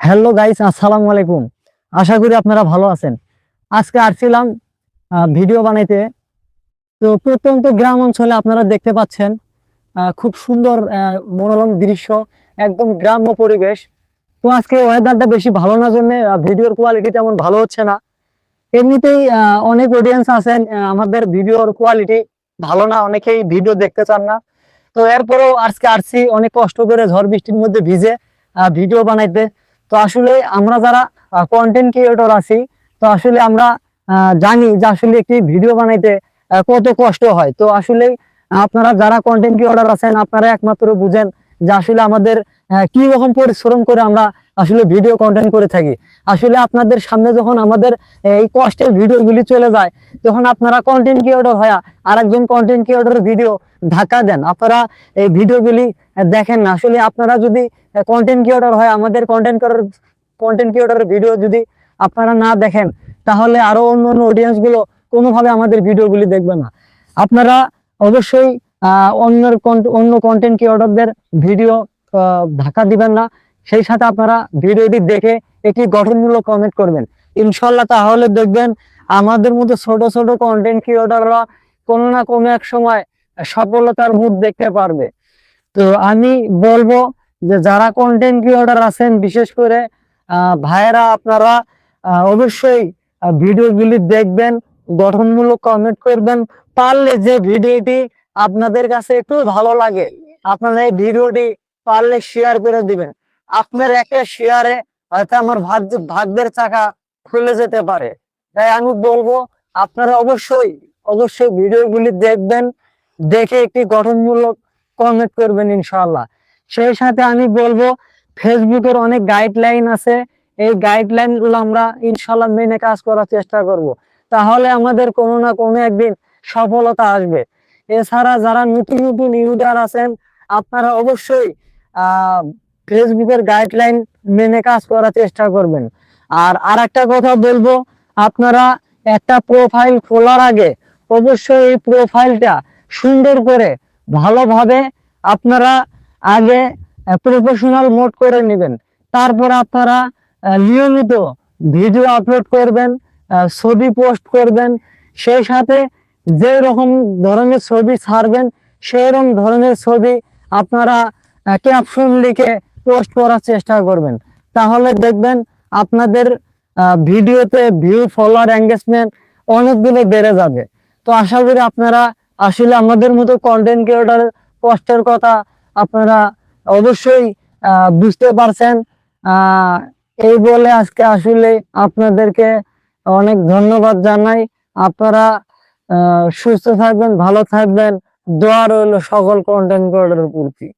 Hello guys, আসসালামু আলাইকুম। আশা করি আপনারা ভালো আছেন। আজকে আসছিলাম ভিডিও বানাইতে। তো প্রত্যন্ত গ্রাম অঞ্চলে আপনারা দেখতে পাচ্ছেন খুব সুন্দর মনোরম দৃশ্য, একদম গ্রাম্য পরিবেশ। তো আজকে ওয়েদারটা বেশি ভালো না জন্য ভিডিওর কোয়ালিটি তেমন ভালো হচ্ছে না। এমনিতেই অনেক অডিয়েন্স আছেন আমাদের ভিডিওর কোয়ালিটি ভালো না, অনেকেই ভিডিও দেখতে চান না। তো এরপরেও আজকে আসছি, অনেক কষ্ট করে ঝড় বৃষ্টির মধ্যে ভিজে ভিডিও বানাইতে। তো আসলে আমরা যারা কন্টেন্ট ক্রিয়েটর আছি, তো আসলে আমরা জানি যে আসলে একটি ভিডিও বানাইতে কত কষ্ট হয়। তো আসলে আপনারা যারা কন্টেন্ট ক্রিয়েটর আছেন, আপনারা একমাত্র বুঝেন যে আসলে আমাদের কি রকম পরিশ্রম করে আমরা আসলে ভিডিও কন্টেন্ট করে থাকি। আসলে আপনাদের সামনে যখন আমাদের এই কষ্টের ভিডিওগুলি চলে যায় তখন আপনারা কন্টেন্ট ক্রিয়েটর হয়ে আরেকজন কন্টেন্ট ক্রিয়েটরের ভিডিও ধাক্কা দেন। আপনারা এই ভিডিওগুলি দেখেন না। আসলে আপনারা যদি কন্টেন্ট ক্রিয়েটর হয় আমাদের কন্টেন্ট ক্রিয়েটর কন্টেন্ট ক্রিয়েটরের ভিডিও যদি আপনারা না দেখেন তাহলে আরও অন্য অন্য অডিয়েন্সগুলো কোনোভাবে আমাদের ভিডিওগুলি দেখবে না। আপনারা অবশ্যই আহ, অন্যের অন্য কন্টেন্ট ক্রিয়েটরদের ভিডিও ধাক্কা দিবেন না। সেই সাথে আপনারা ভিডিওটি দেখে একটি গঠনমূলক কমেন্ট করবেন। ইনশাল্লাহ তাহলে দেখবেন আমাদের মতো ছোট ছোট কন্টেন্ট ক্রিয়েটররা কোনো না কোনো এক সময় সফলতার মুখ দেখতে পারবে। তো আমি বলব যে যারা কন্টেন্ট ক্রিয়েটর আছেন, বিশেষ করে ভাইয়েরা, আপনারা অবশ্যই ভিডিওগুলি দেখবেন, গঠনমূলক কমেন্ট করবেন, পারলে যে ভিডিওটি আপনাদের কাছে একটু ভালো লাগে, আপনারা এই ভিডিওটি পারলে শেয়ার করে দিবেন। আপনার একটা শেয়ারে হয়তো আমার ভাগ্য, ভাগ্যের চাকা খুলে যেতে পারে। তাই আমি বলব, আপনারা অবশ্যই অবশ্যই ভিডিওগুলি দেখবেন, দেখে একটি গঠনমূলক কমেন্ট করবেন ইনশাআল্লাহ। সেই সাথে আমি বলব ফেসবুকের অনেক গাইডলাইন আছে। এই গাইডলাইনগুলো আমরা ইনশাল্লাহ মেনে কাজ করার চেষ্টা করব। তাহলে আমাদের কোনো না কোনো একদিন সফলতা আসবে। এছাড়া যারা নতুন নতুন ইউজার আছেন, আপনারা অবশ্যই, আহ ফেসবুকের গাইডলাইন মেনে কাজ করার চেষ্টা করবেন। আর আরেকটা কথা বলব, আপনারা একটা প্রোফাইল খোলার আগে অবশ্যই এই প্রোফাইলটা সুন্দর করে ভালোভাবে আপনারা আগে প্রফেশনাল মোড করে নেবেন। তারপর আপনারা নিয়মিত ভিডিও আপলোড করবেন ছবি পোস্ট করবেন, সেই সাথে যে রকম ধরনের ছবি ছাড়বেন সেই রকম ধরনের ছবি আপনারা ক্যাপশন লিখে পোস্ট করার চেষ্টা করবেন। তাহলে দেখবেন আপনাদের ভিডিওতে ভিউ ফলোয়ার এঙ্গেজমেন্ট অনেকগুলো বেড়ে যাবে। তো আশা করি আপনারা আসলে আমাদের মতো কন্টেন্ট ক্রিয়েটর কষ্টের কথা আপনারা অবশ্যই বুঝতে পারছেন। এই বলে আজকে আসলে আপনাদেরকে অনেক ধন্যবাদ জানাই। আপনারা সুস্থ থাকবেন, ভালো থাকবেন। দোয়া রইল সকল কন্টেন্ট ক্রিয়েটরের প্রতি।